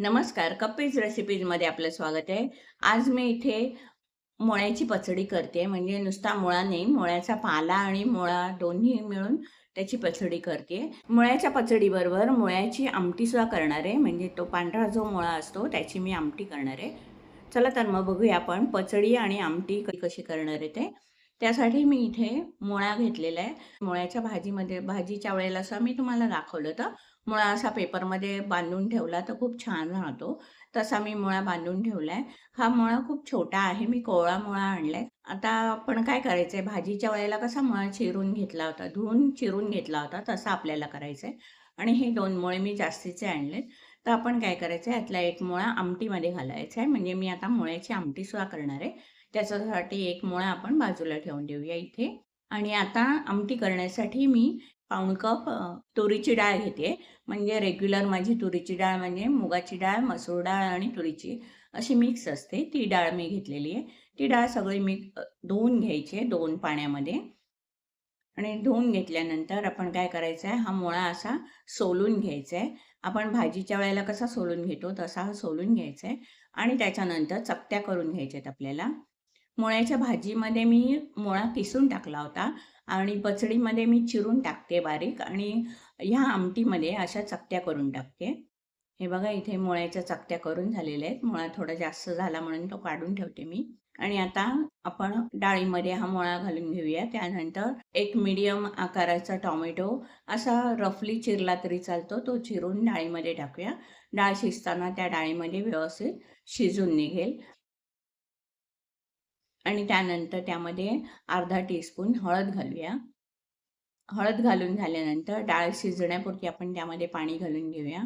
नमस्कार कप्पीज रेसिपीजमध्ये आपलं स्वागत आहे. आज मी इथे मुळ्याची पचडी करते म्हणजे नुसता मुळा नाही मुळ्याचा पाला आणि मुळा दोन्ही मिळून त्याची पचडी करते. मुळ्याच्या पचडीबरोबर मुळ्याची आमटी सुद्धा करणार आहे म्हणजे तो पांढरा जो मुळा असतो त्याची मी आमटी करणार आहे. चला तर मग बघूया आपण पचडी आणि आमटी कशी करणार आहे ते. त्यासाठी मी इथे मुळा घेतलेला आहे. मुळ्याच्या भाजीमध्ये भाजीच्या वेळेला असं मी तुम्हाला दाखवलं होतं. मुळा असा पेपरमध्ये बांधून ठेवला तर खूप छान राहतो. तसा मी मुळा बांधून ठेवला आहे हा मुळा खूप छोटा आहे. मी कोवळा मुळा आणलाय. आता आपण काय करायचंय? भाजीच्या वेळेला कसा मुळा चिरून घेतला होता? धुवून चिरून घेतला होता. तसा आपल्याला करायचंय. आणि हे दोन मुळे मी जास्तीचे आणलेत. तर आपण काय करायचं यातला एक मुळा आमटीमध्ये घालायचा आहे म्हणजे मी आता मुळ्याची आमटी सुद्धा करणार आहे. त्याच्यासाठी एक मुळा आपण बाजूला ठेवून देऊया इथे. आणि आता आमटी करण्यासाठी मी पाऊण कप तुरीची डाळ घेते. म्हणजे रेग्युलर माझी तुरीची डाळ म्हणजे मुगाची डाळ मसूर डाळ आणि तुरीची अशी मिक्स असते. ती डाळ मी घेतलेली आहे. ती डाळ सगळी मी धुवून घ्यायची आहे दोन पाण्यामध्ये. आणि धुवून घेतल्यानंतर आपण काय करायचं आहे हा मुळा असा सोलून घ्यायचा आहे. आपण भाजीच्या वेळेला कसा सोलून घेतो तसा हा सोलून घ्यायचा आहे. आणि त्याच्यानंतर चकत्या करून घ्यायच्यात आपल्याला. मुळ्याच्या भाजीमध्ये मी मुळा किसून टाकला होता आणि पचडीमध्ये मी चिरून टाकते बारीक आणि ह्या आमटीमध्ये अशा चकत्या करून टाकते. हे बघा इथे मुळ्याच्या चकत्या करून झालेल्या आहेत. मुळा थोडा जास्त झाला म्हणून तो काढून ठेवते मी. आणि आता आपण डाळीमध्ये हा मुळा घालून घेऊया. त्यानंतर एक मीडियम आकाराचा टॉमॅटो असा रफली चिरला तरी चालतो. तो चिरून डाळीमध्ये टाकूया. डाळ शिजताना त्या डाळीमध्ये व्यवस्थित शिजून निघेल. आणि त्यानंतर त्यामध्ये अर्धा टीस्पून हळद घालूया. हळद घालून झाल्यानंतर डाळ शिजण्यापुरती आपण त्यामध्ये पाणी घालून घेऊया.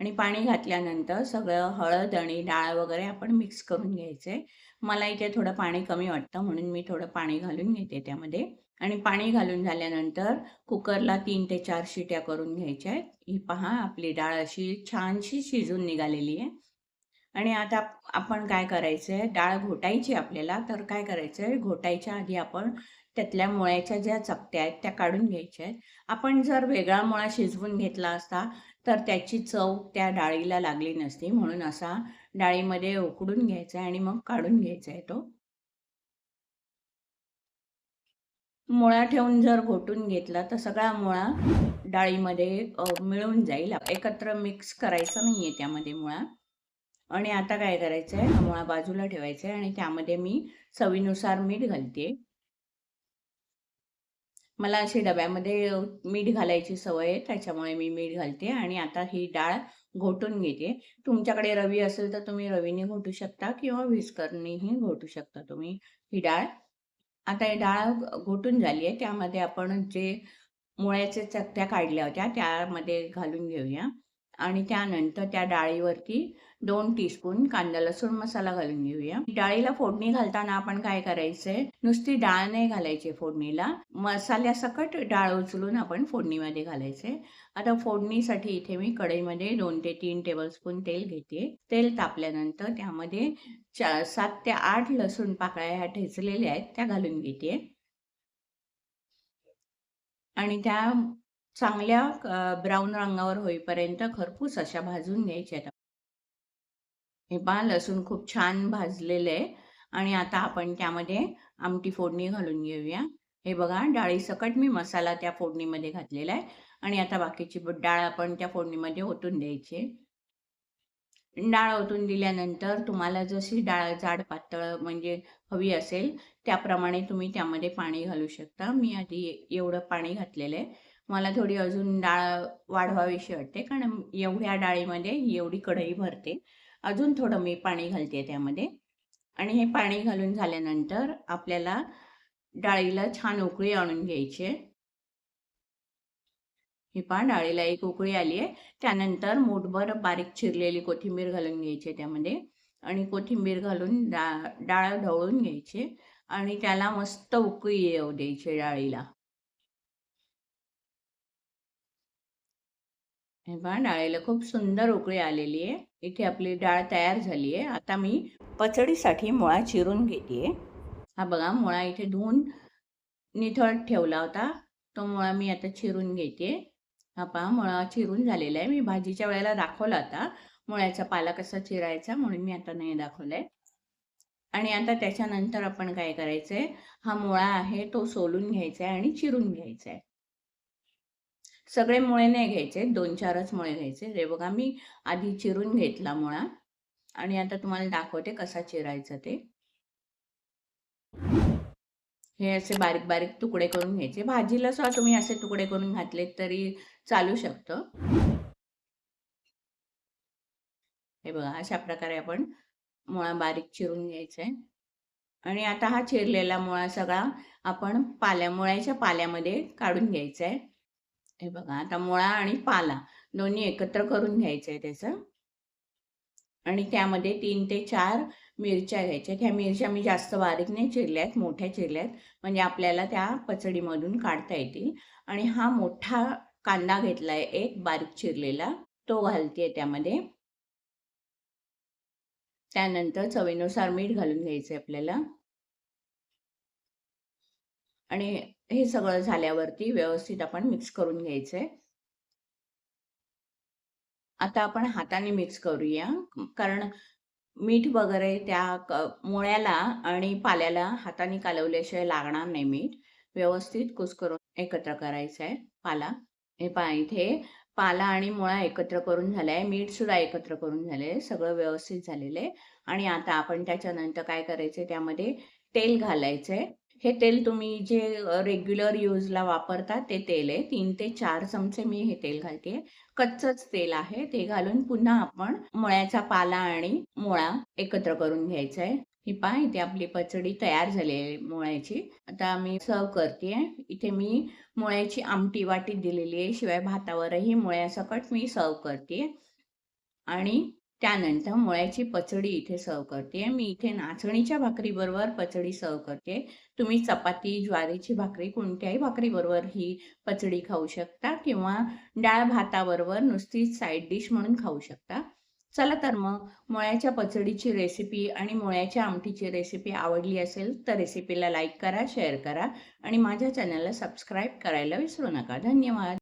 आणि पाणी घातल्यानंतर सगळं हळद आणि डाळ वगैरे आपण मिक्स करून घ्यायचे. मला इथे थोडं पाणी कमी वाटतं म्हणून मी थोडं पाणी घालून घेते त्यामध्ये. आणि पाणी घालून झाल्यानंतर कुकरला तीन ते चार शिट्या करून घ्यायच्या आहेत. ही पहा आपली डाळ अशी छानशी शिजून निघालेली आहे. आणि आता आपण काय करायचं आहे डाळ घोटायची आपल्याला तर काय करायचं आहे घोटायच्या आधी आपण त्यातल्या मुळ्याच्या ज्या चपट्या आहेत त्या काढून घ्यायच्या आहेत. आपण जर वेगळा मुळा शिजवून घेतला असता तर त्याची चव त्या डाळीला लागली नसती. म्हणून असा डाळीमध्ये उकडून घ्यायचा आहे आणि मग काढून घ्यायचा आहे तो. मुळा ठेवून जर घोटून घेतला तर सगळा मुळा डाळीमध्ये मिळून जाईल. एकत्र मिक्स करायचं नाही आहे त्यामध्ये मुळा. आणि आता काय करायचं आहे हा मुळा बाजूला ठेवायचा आहे आणि त्यामध्ये मी चवीनुसार मीठ घालते मला अशी डब्यामध्ये मीठ घालायची सवय आहे त्याच्यामुळे मी मीठ घालते आणि आता ही डाळ घोटून घेते. तुमच्याकडे रवी असेल तर तुम्ही रवीने घोटू शकता किंवा व्हिस्करनेही घोटू शकता तुम्ही ही डाळ. आता ही डाळ घोटून झाली आहे त्यामध्ये आपण जे मुळ्याच्या चकत्या काढल्या होत्या त्यामध्ये घालून घेऊया. आणि त्यानंतर त्या डाळीवरती दोन टीस्पून कांदा लसूण मसाला घालून घेऊया. डाळीला फोडणी घालताना आपण काय करायचंय? नुसती डाळ नाही घालायची फोडणीला. मसाल्यासकट डाळ उचलून आपण फोडणीमध्ये घालायचे आता फोडणीसाठी इथे मी कढईमध्ये दोन ते तीन टेबलस्पून तेल घेते. तेल तापल्यानंतर त्यामध्ये सात ते आठ लसूण पाकळ्या ह्या ठेचलेल्या आहेत त्या घालून घेते. आणि त्या चांगल्या ब्राऊन रंगावर होईपर्यंत खरपूस अशा भाजून घ्यायच्या हे पहा लसूण खूप छान भाजलेलं आहे. आणि आता आपण त्यामध्ये आमटी फोडणी घालून घेऊया. हे बघा डाळीसकट मी मसाला त्या फोडणीमध्ये घातलेला आहे. आणि आता बाकीची डाळ आपण त्या फोडणीमध्ये ओतून द्यायची डाळ ओतून दिल्यानंतर तुम्हाला जशी डाळ जाड पातळ म्हणजे हवी असेल त्याप्रमाणे तुम्ही त्यामध्ये पाणी घालू शकता. मी आधी एवढं पाणी घातलेलं आहे. मला थोडी अजून डाळ वाढवावीशी वाटते कारण एवढ्या डाळीमध्ये एवढी कढई भरते. अजून थोडं मी पाणी घालते त्यामध्ये. आणि हे पाणी घालून झाल्यानंतर आपल्याला डाळीला छान उकळी आणून घ्यायची आहे. ही पहा डाळीला एक उकळी आली आहे. त्यानंतर मूठभर बारीक चिरलेली कोथिंबीर घालून घ्यायची आहे त्यामध्ये. आणि कोथिंबीर घालून डा डाळ ढवळून घ्यायची आणि त्याला मस्त उकळी येऊ द्यायची डाळीला. हे पहा डाळीला खूप सुंदर उकळी आलेली आहे. इथे आपली डाळ तयार झाली आहे. आता मी पचडीसाठी मुळा चिरून घेते. हा बघा मुळा इथे धुवून निथळत ठेवला होता. तो मुळा मी आता चिरून घेते. हा पहा मुळा चिरून झालेला आहे. मी भाजीच्या वेळेला दाखवला होता. मुळ्याचा पाला कसा चिरायचा म्हणून मी आता नाही दाखवलाय. आणि आता त्याच्यानंतर आपण काय करायचंय? हा मुळा आहे तो सोलून घ्यायचा आहे आणि चिरून घ्यायचा आहे सगळे मुळे नाही घ्यायचे दोन चारच मुळे घ्यायचे. रे बघा मी आधी चिरून घेतला मुळा आणि आता तुम्हाला दाखवते कसा चिरायचा ते. हे असे बारीक बारीक तुकडे करून घ्यायचे. भाजीला सुद्धा तुम्ही असे तुकडे करून घातले तरी चालू शकतं. हे बघा अशा प्रकारे आपण मुळा बारीक चिरून घ्यायचा आहे. आणि आता हा चिरलेला मुळा सगळा आपण पाल्या मुळ्याच्या पाल्यामध्ये काढून घ्यायचा आहे. हे बघा आता मुळा आणि पाला दोन्ही एकत्र करून घ्यायचं आहे त्याचं. आणि त्यामध्ये तीन ते चार मिरच्या घ्यायच्या ह्या मिरच्या मी जास्त बारीक नाही चिरल्यात मोठ्या चिरल्यात. म्हणजे आपल्याला त्या पचडीमधून काढता येतील. आणि हा मोठा कांदा घेतलाय एक बारीक चिरलेला. तो घालते त्यामध्ये. त्यानंतर चवीनुसार मीठ घालून घ्यायचं आपल्याला. आणि हे सगळं झाल्यावरती व्यवस्थित आपण मिक्स करून घ्यायचंय. आता आपण हाताने मिक्स करूया. कारण मीठ वगैरे त्या मुळ्याला आणि पाल्याला हाताने कालवल्याशिवाय लागणार नाही मीठ. व्यवस्थित कुस्करून एकत्र करायचं आहे पाला. हे पा इथे पाला आणि मुळा एकत्र करून झालाय. मीठ सुद्धा एकत्र करून झाले सगळं व्यवस्थित झालेलं आहे आणि आता आपण त्याच्यानंतर काय करायचंय? त्यामध्ये तेल घालायचंय. हे तेल तुम्ही जे रेग्युलर यूजला वापरता ते तेल आहे. तीन ते चार चमचे मी हे तेल घालते. कच्चच तेल आहे. ते घालून पुन्हा आपण मुळ्याचा पाला आणि मुळा एकत्र करून घ्यायचा आहे. ही पहा इथे आपली पचडी तयार झाली आहे मुळ्याची. आता मी सर्व करते इथे मी मुळ्याची आमटी वाटी दिलेली आहे. शिवाय भातावरही मुळ्यासकट मी सर्व करते आणि त्यानंतर मुळ्याची पचडी इथे सर्व करते. मी इथे नाचणीच्या भाकरीबरोबर पचडी सर्व करते. तुम्ही चपाती ज्वारीची भाकरी कोणत्याही भाकरीबरोबर ही पचडी खाऊ शकता किंवा डाळ भाताबरोबर नुसतीच साईड डिश म्हणून खाऊ शकता. चला तर मग मुळ्याच्या पचडीची रेसिपी आणि मुळ्याच्या आमटीची रेसिपी आवडली असेल तर रेसिपीला लाईक करा शेअर करा आणि माझ्या चॅनलला सबस्क्राईब करायला विसरू नका. धन्यवाद.